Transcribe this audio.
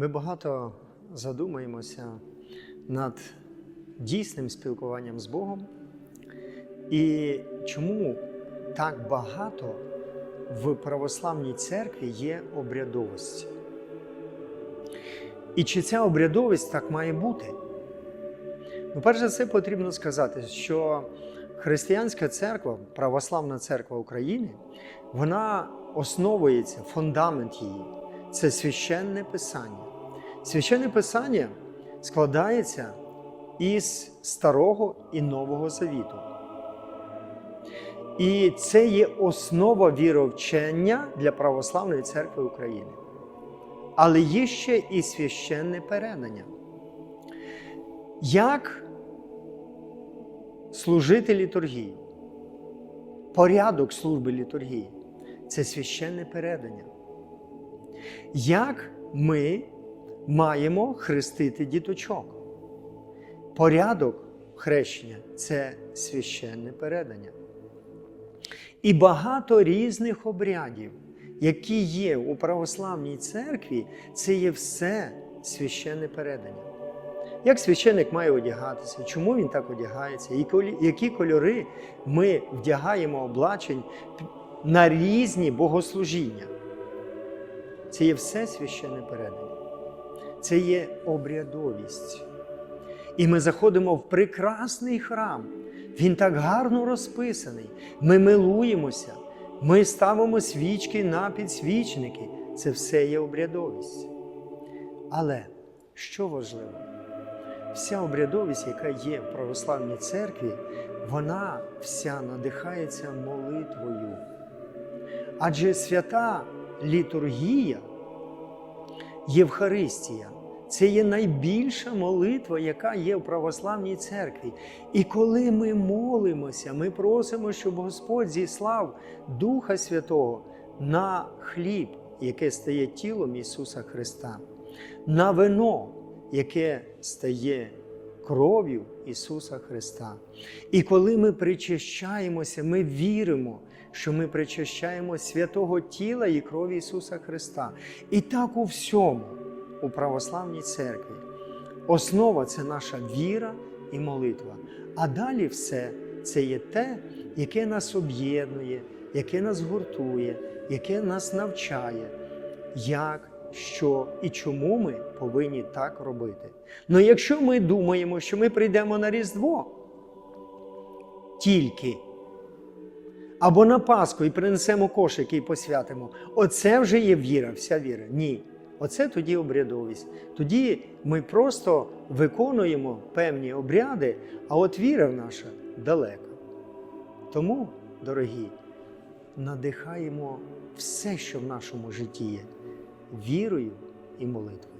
Ми багато задумаємося над дійсним спілкуванням з Богом і чому так багато в православній церкві є обрядовості. І чи ця обрядовість так має бути? Ну, перш за все, потрібно сказати, що християнська церква, православна церква України, вона основується, фундамент її це священне писання. Священне писання складається із Старого і Нового Завіту. І це є основа віровчення для православної церкви України. Але є ще і священне передання. Як служити літургії, порядок служби літургії це священне передання. Як ми маємо хрестити діточок? Порядок хрещення це священне передання. І багато різних обрядів, які є у православній церкві, це є все священне передання. Як священник має одягатися, чому він так одягається, і які кольори ми вдягаємо облачень на різні богослужіння. Це є все священне передання. Це є обрядовість. І ми заходимо в прекрасний храм. Він так гарно розписаний. Ми милуємося, ми ставимо свічки на підсвічники. Це все є обрядовість. Але що важливо? Вся обрядовість, яка є в православній церкві, вона вся надихається молитвою. Адже свята літургія, Євхаристія це є найбільша молитва, яка є в православній церкві. І коли ми молимося, ми просимо, щоб Господь зіслав Духа Святого на хліб, яке стає тілом Ісуса Христа, на вино, яке стає кров'ю Ісуса Христа. І коли ми причащаємося, ми віримо, що ми причащаємо святого тіла і крові Ісуса Христа. І так у всьому, у православній церкві. Основа це наша віра і молитва. А далі все це є те, яке нас об'єднує, яке нас гуртує, яке нас навчає, як, що і чому ми повинні так робити. Ну якщо ми думаємо, що ми прийдемо на Різдво тільки або на Пасху і принесемо кошик і посвятимо, оце вже є віра, вся віра. Ні. Оце тоді обрядовість. Тоді ми просто виконуємо певні обряди, а от віра наша далека. Тому, дорогі, надихаємо все, що в нашому житті є, вірою і молитвою.